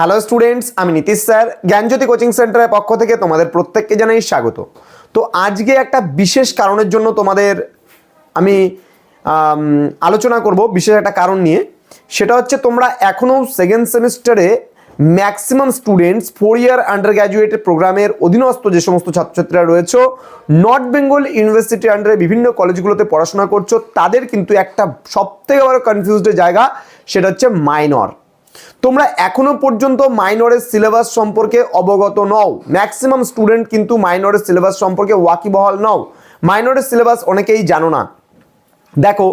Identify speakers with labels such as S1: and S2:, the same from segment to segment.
S1: Hello students আমি Nitish sir. জ্ঞানজ্যোতি coaching সেন্টারের পক্ষ থেকে তোমাদের প্রত্যেককে জানাই স্বাগত। তো আজকে একটা বিশেষ কারণের জন্য তোমাদের আমি আলোচনা করব বিশেষ একটা কারণ নিয়ে। সেটা হচ্ছে তোমরা এখনও সেকেন্ড সেমিস্টারে maximum students four year under graduated প্রোগ্রামের অধীনস্থ যে সমস্ত ছাত্রছাত্রীরা রয়েছে নর্থ বেঙ্গল ইউনিভার্সিটি আন্ডারে বিভিন্ন কলেজগুলোতে পড়াশোনা করছ, তাদের কিন্তু একটা সবথেকে বড় কনফিউজড জায়গা, সেটা হচ্ছে মাইনর তোমরা এখনও পর্যন্ত মাইনরের সিলেবাস সম্পর্কে অবগত নও। ম্যাক্সিমাম স্টুডেন্ট কিন্তু মাইনরের সিলেবাস সম্পর্কে ওয়াকিবহাল নও। মাইনরের সিলেবাস অনেকেই জানো না। দেখো,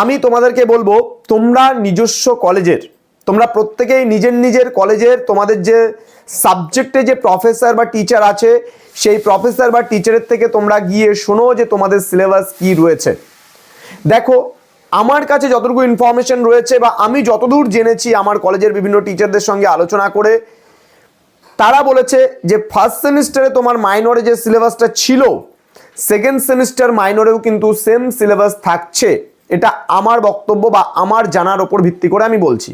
S1: আমি তোমাদেরকে বলব, তোমরা নিজস্ব কলেজের, তোমরা প্রত্যেকেই নিজের নিজের কলেজের তোমাদের যে সাবজেক্টে যে প্রফেসর বা টিচার আছে, সেই প্রফেসর বা টিচারের থেকে তোমরা গিয়ে শোনো যে তোমাদের সিলেবাস কি রয়েছে। দেখো আমার কাছে যতটুকু ইনফরমেশন রয়েছে বা আমি যতদূর জেনেছি আমার কলেজের বিভিন্ন টিচারদের সঙ্গে আলোচনা করে, তারা বলেছে যে ফার্স্ট সেমিস্টারে তোমার মাইনরে যে সিলেবাসটা ছিল সেকেন্ড সেমিস্টার মাইনরেও কিন্তু সেম সিলেবাস থাকছে। এটা আমার বক্তব্য বা আমার জানার ওপর ভিত্তি করে আমি বলছি।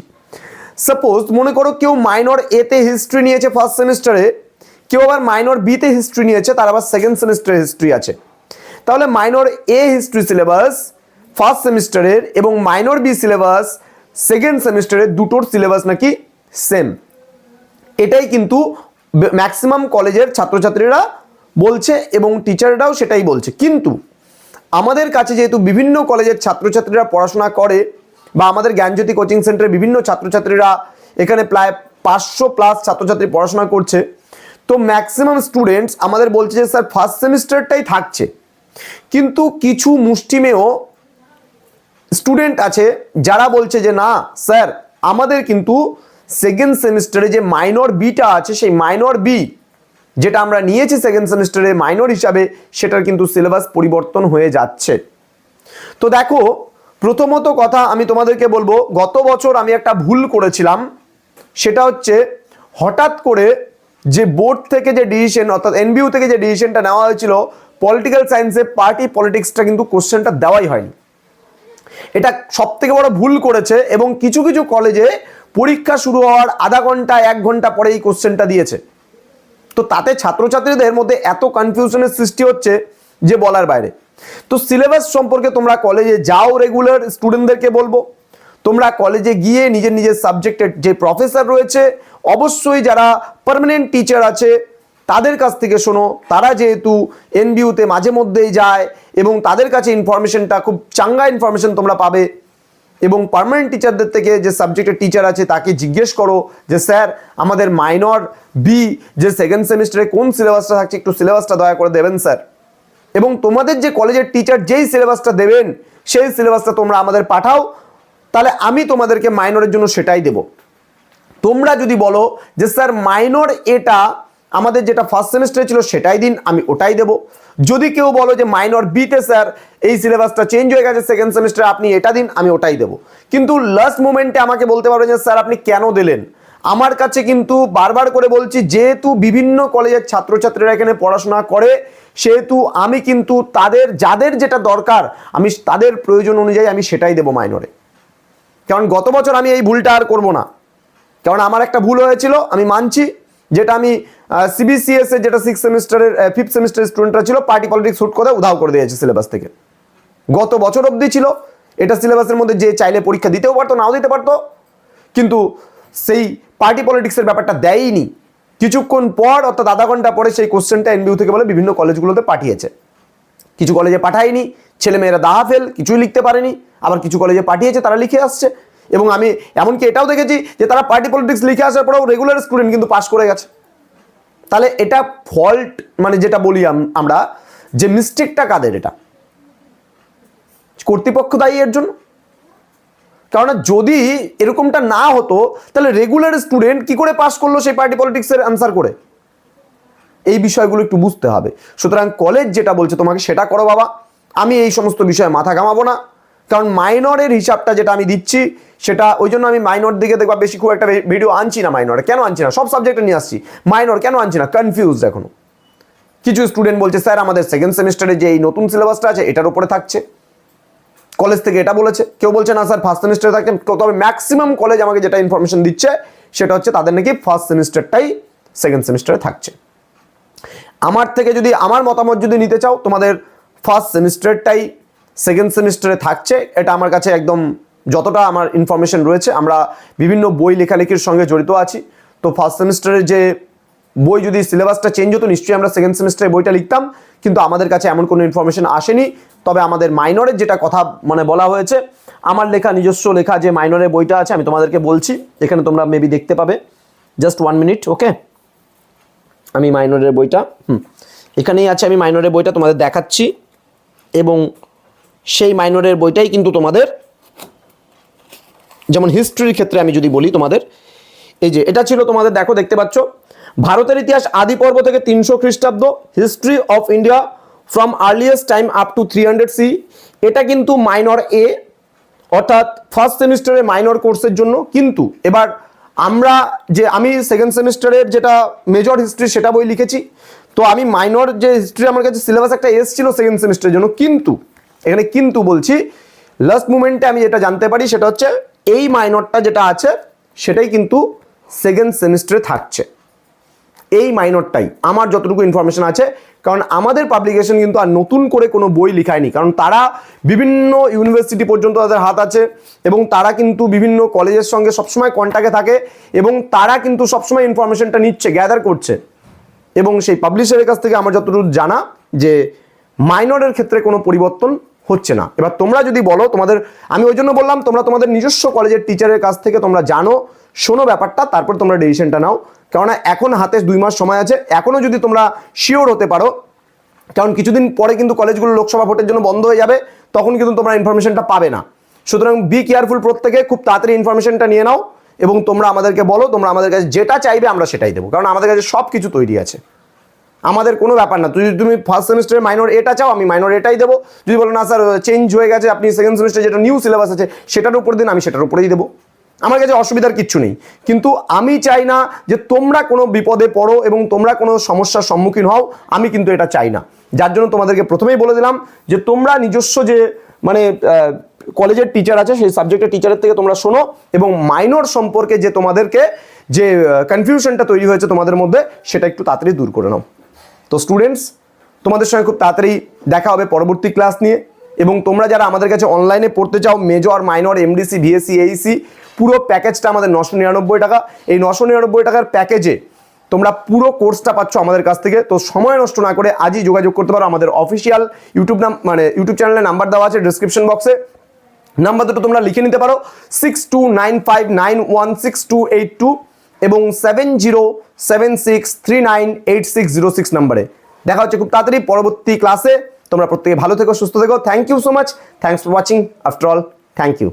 S1: সাপোজ মনে করো কেউ মাইনর এতে হিস্ট্রি নিয়েছে ফার্স্ট সেমিস্টারে কেউ আবার মাইনর বিতে হিস্ট্রি নিয়েছে, তার আবার সেকেন্ড সেমিস্টারে হিস্ট্রি আছে। তাহলে মাইনর এ হিস্ট্রি সিলেবাস ফার্স্ট সেমিস্টারের এবং মাইনর বি সিলেবাস, সেকেন্ড সেমিস্টারের দুটোর সিলেবাস নাকি সেম। এটাই কিন্তু ম্যাক্সিমাম কলেজের ছাত্রছাত্রীরা বলছে এবং টিচাররাও সেটাই বলছে। কিন্তু আমাদের কাছে যেহেতু বিভিন্ন কলেজের ছাত্রছাত্রীরা পড়াশোনা করে বা আমাদের জ্ঞানজ্যোতি কোচিং সেন্টারে বিভিন্ন ছাত্রছাত্রীরা এখানে প্রায় পাঁচশো প্লাস ছাত্রছাত্রী পড়াশোনা করছে, তো ম্যাক্সিমাম স্টুডেন্টস আমাদের বলছে যে, স্যার, ফার্স্ট সেমিস্টারটাই থাকছে। কিন্তু কিছু মুষ্টিমেয় স্টুডেন্ট আছে, যারা বলছে যে, না, স্যার, আমাদের কিন্তু সেকেন্ড সেমিস্টারে যে মাইনর বিটা আছে, সেই মাইনর বি যেটা আমরা নিয়েছি সেকেন্ড সেমিস্টারে মাইনর হিসাবে, সেটার কিন্তু সিলেবাস পরিবর্তন হয়ে যাচ্ছে। তো দেখো, প্রথমত কথা আমি তোমাদেরকে বলব, গত বছর আমি একটা ভুল করেছিলাম। সেটা হচ্ছে, হঠাৎ করে যে বোর্ড থেকে যে ডিসিশন অর্থাৎ এনবিইউ থেকে যে ডিসিশনটা নেওয়া হয়েছিল পলিটিক্যাল সায়েন্সে পার্টি পলিটিক্সটা কিন্তু কোশ্চেনটা দেওয়াই হয়নি। এটা সব থেকে বড় ভুল করেছে এবং কিছু কিছু কলেজে পরীক্ষা শুরু হওয়ার আধা ঘণ্টা, এক ঘণ্টা পরে এই কোশ্চেনটা দিয়েছে। তো তাতে ছাত্রছাত্রীদের মধ্যে এত কনফিউশনের সৃষ্টি হচ্ছে যে বলার বাইরে। তো সিলেবাস সম্পর্কে তোমরা কলেজে যাও রেগুলার স্টুডেন্টদেরকে বলব। তোমরা কলেজে গিয়ে নিজের নিজের সাবজেক্টের যে প্রফেসর রয়েছে, অবশ্যই যারা পার্মানেন্ট টিচার আছে তাদের কাছ থেকে শোনো, তারা যেহেতু এনবিউতে মাঝে মধ্যেই যায় এবং তাদের কাছে ইনফরমেশনটা খুব চাঙ্গা ইনফরমেশন তোমরা পাবে এবং পার্মানেন্ট টিচারদের থেকে যে সাবজেক্টের টিচার আছে তাকে জিজ্ঞেস করো যে, স্যার, আমাদের মাইনর বি যে সেকেন্ড সেমিস্টারে কোন সিলেবাসটা থাকছে একটু সিলেবাসটা দয়া করে দেবেন, স্যার। এবং তোমাদের যে কলেজের টিচার যেই সিলেবাসটা দেবেন, সেই সিলেবাসটা তোমরা আমাদের পাঠাও, তাহলে আমি তোমাদেরকে মাইনরের জন্য সেটাই দেব। তোমরা যদি বলো যে, স্যার মাইনর এটা আমাদের যেটা ফার্স্ট সেমিস্টারে ছিল সেটাই দিন, আমি ওটাই দেব। যদি কেউ বলো যে মাইনর বিতে স্যার এই সিলেবাসটা চেঞ্জ হয়ে গেছে সেকেন্ড সেমিস্টারে আপনি এটা দিন, আমি ওটাই দেব। কিন্তু লাস্ট মোমেন্টে আমাকে বলতে পারবেন যে স্যার আপনি কেন দিলেন? আমার কাছে কিন্তু বারবার করে বলছি, যেহেতু বিভিন্ন কলেজের ছাত্রছাত্রীরা এখানে পড়াশোনা করে, সেহেতু আমি কিন্তু তাদের, যাদের যেটা দরকার, আমি তাদের প্রয়োজন অনুযায়ী আমি সেটাই দেবো মাইনরে কারণ গত বছর আমি এই ভুলটা আর করব না। কারণ আমার একটা ভুল হয়েছিল, আমি মানছি যেটা আমি সিবিসিএস এর যেটা সিক্স সেমিস্টারের ফিফথ সেমিস্টারের স্টুডেন্টরা ছিল পার্টি পলিটিক্স হুট করে উধাও করে দিয়েছে সিলেবাস থেকে। গত বছর অবধি ছিল, এটা সিলেবাসের মধ্যে যে চাইলে পরীক্ষা দিতেও পারতো, নাও দিতে পারতো। কিন্তু সেই পার্টি পলিটিক্সের ব্যাপারটা দেয়নি কিছুক্ষণ পর, অর্থাৎ আধা ঘণ্টা পরে সেই কোশ্চেনটা এনবিউ থেকে বলে বিভিন্ন কলেজগুলোতে পাঠিয়েছে। কিছু কলেজে পাঠায়নি, ছেলেমেয়েরা দাহা ফেল কিছুই লিখতে পারেনি, আবার কিছু কলেজে পাঠিয়েছে, তারা লিখে আসছে। এবং আমি এমনকি এটাও দেখেছি যে তারা পার্টি পলিটিক্স লিখে আসার পরেও রেগুলার স্টুডেন্ট কিন্তু পাস করে গেছে। তাহলে এটা ফল্ট মানে যেটা বলি আমরা, যে মিস্টেকটা কাদের এটা? কর্তৃপক্ষ দায়ী এর জন্য? কারণ যদি এরকমটা না হতো, তাহলে রেগুলার স্টুডেন্ট কি করে পাস করল সেই পার্টি পলিটিক্সের অ্যান্সার করে? এই বিষয়গুলো একটু বুঝতে হবে। সুতরাং কলেজ যেটা বলছে তোমাকে সেটা করো বাবা। আমি এই সমস্ত বিষয়ে মাথা ঘামাবো না। কারণ মাইনরের হিসাবটা যেটা আমি দিচ্ছি, সেটা ওই জন্য আমি মাইনর দিকে দেখবা বেশি খুব একটা ভিডিও আনছি না মাইনরে কেন আনছি না? সব সাবজেক্টে নিয়ে আসছি। মাইনর কেন আনছি না? কনফিউজ এখনও। কিছু স্টুডেন্ট বলছে স্যার আমাদের সেকেন্ড সেমিস্টারে যে এই নতুন সিলেবাসটা আছে, এটার উপরে থাকছে। কলেজ থেকে এটা বলেছে। কেউ বলছে, না স্যার ফার্স্ট সেমিস্টারে থাকছে। তবে ম্যাক্সিমাম কলেজ আমাকে যেটা ইনফরমেশন দিচ্ছে, সেটা হচ্ছে তাদের নাকি ফার্স্ট সেমিস্টারটাই সেকেন্ড সেমিস্টারে থাকছে। আমার থেকে যদি, আমার মতামত যদি নিতে চাও, তোমাদের ফার্স্ট সেমিস্টারটাই সেকেন্ড সেমিস্টারে থাকছে। এটা আমার কাছে একদম যতটা আমার ইনফরমেশন রয়েছে, আমরা বিভিন্ন বই লেখালেখির সঙ্গে জড়িত আছি। তো ফার্স্ট সেমিস্টারের যে বই যদি সিলেবাসটা চেঞ্জ হতো, নিশ্চয়ই আমরা সেকেন্ড সেমিস্টারে বইটা লিখতাম, কিন্তু আমাদের কাছে এমন কোনো ইনফরমেশন আসেনি। তবে আমাদের মাইনরের যেটা কথা মানে বলা হয়েছে, আমার লেখা, নিজস্ব লেখা যে মাইনরের বইটা আছে, আমি তোমাদেরকে বলছি, এখানে তোমরা মেবি দেখতে পাবে। জাস্ট ওয়ান মিনিট ওকে আমি মাইনরের বইটা, হুম। এখানেই আছে, আমি মাইনরের বইটা তোমাদের দেখাচ্ছি। এবং সেই মাইনরের বইটাই কিন্তু তোমাদের, যেমন হিস্ট্রির ক্ষেত্রে আমি যদি বলি তোমাদের, এই যে এটা ছিল তোমাদের, দেখো, দেখতে পাচ্ছ? ভারতের ইতিহাস আদি পর্ব থেকে তিনশো খ্রিস্টাব্দ history of India from earliest time up to three hundred C এটা কিন্তু মাইনর এ অর্থাৎ ফার্স্ট সেমিস্টারে মাইনর কোর্সের জন্য, কিন্তু এবার আমরা যে, আমি সেকেন্ড সেমিস্টারের যেটা মেজর হিস্ট্রি সেটা বই লিখেছি, তো আমি মাইনর যে হিস্ট্রি আমার কাছে সিলেবাস একটা এসেছিল সেকেন্ড সেমিস্টারের জন্য, কিন্তু এখানে কিন্তু বলছি লাস্ট মুমেন্টে আমি যেটা জানতে পারি সেটা হচ্ছে, এই মাইনরটা যেটা আছে, সেটাই কিন্তু সেকেন্ড সেমিস্টারে থাকছে। এই মাইনরটাই আমার যতটুকু ইনফরমেশন আছে, কারণ আমাদের পাবলিকেশন কিন্তু আর নতুন করে কোনো বই লিখায়নি, কারণ তারা বিভিন্ন ইউনিভার্সিটি পর্যন্ত তাদের হাত আছে, এবং তারা কিন্তু বিভিন্ন কলেজের সঙ্গে সবসময় কন্ট্যাক্টে থাকে, এবং তারা কিন্তু সবসময় ইনফরমেশনটা নিচ্ছে গ্যাদার করছে। এবং সেই পাবলিশারের কাছ থেকে আমার যতটুকু জানা যে মাইনরের ক্ষেত্রে কোনো পরিবর্তন হচ্ছে না। এবার তোমরা যদি বলো, তোমাদের, আমি ওই জন্য বললাম, তোমরা তোমাদের নিজস্ব কলেজের টিচারের কাছ থেকে তোমরা জানো, শোনো ব্যাপারটা, তারপর তোমরা ডিসিশনটা নাও। কেননা এখন হাতে দুই মাস সময় আছে এখনও যদি তোমরা শিওর হতে পারো, কারণ কিছুদিন পরে কিন্তু কলেজগুলো লোকসভা ভোটের জন্য বন্ধ হয়ে যাবে, তখন কিন্তু তোমরা ইনফরমেশনটা পাবে না। সুতরাং বি কেয়ারফুল প্রত্যেকে, খুব তাড়াতাড়ি ইনফরমেশনটা নিয়ে নাও, এবং তোমরা আমাদেরকে বলো, তোমরা আমাদের কাছে যেটা চাইবে আমরা সেটাই দেবো, কারণ আমাদের কাছে সব কিছু তৈরি আছে। আমাদের কোনো ব্যাপার না। তুই তুমি ফার্স্ট সেমিস্টারে মাইনর এটা চাও, আমি মাইনর এটাই দেবো। যদি বলো, না স্যার চেঞ্জ হয়ে গেছে, আপনি সেকেন্ড সেমিস্টার যেটা নিউ সিলেবাস আছে, সেটার উপর দিন, আমি সেটার উপরেই দেবো। আমার কাছে অসুবিধার কিচ্ছু নেই। কিন্তু আমি চাই না যে তোমরা কোনো বিপদে পড়ো এবং তোমরা কোনো সমস্যার সম্মুখীন হও, আমি কিন্তু এটা চাই না। যার জন্য তোমাদেরকে প্রথমেই বলে দিলাম যে, তোমরা নিজস্ব যে মানে কলেজের টিচার আছে, সেই সাবজেক্টের টিচারের থেকে তোমরা শোনো এবং মাইনর সম্পর্কে যে তোমাদেরকে যে কনফিউশনটা তৈরি হয়েছে তোমাদের মধ্যে, সেটা একটু তাড়াতাড়ি দূর করে নাও। তো স্টুডেন্টস তোমাদের সঙ্গে খুব তাড়াতাড়ি দেখা হবে পরবর্তী ক্লাস নিয়ে। এবং তোমরা যারা আমাদের কাছে অনলাইনে পড়তে চাও major minor MDC VSC AEC পুরো প্যাকেজটা আমাদের নশো নিরানব্বই টাকা। এই নশো নিরানব্বই টাকার প্যাকেজে তোমরা পুরো কোর্সটা পাচ্ছ আমাদের কাছ থেকে। তো সময় নষ্ট না করে আজই যোগাযোগ করতে পারো আমাদের অফিসিয়াল ইউটিউব নাম মানে ইউটিউব চ্যানেলে নাম্বার দেওয়া আছে ডিসক্রিপশন বক্সে নাম্বার দুটো তোমরা লিখে নিতে পারো six two nine five nine one six two eight two এবং seven zero seven six three nine eight six zero six নাম্বারে। দেখা হচ্ছে খুব তাড়াতাড়ি পরবর্তী ক্লাসে তোমরা প্রত্যেকে ভালো থেকো, সুস্থ থেকো। Thank you so much thanks for watching after all thank you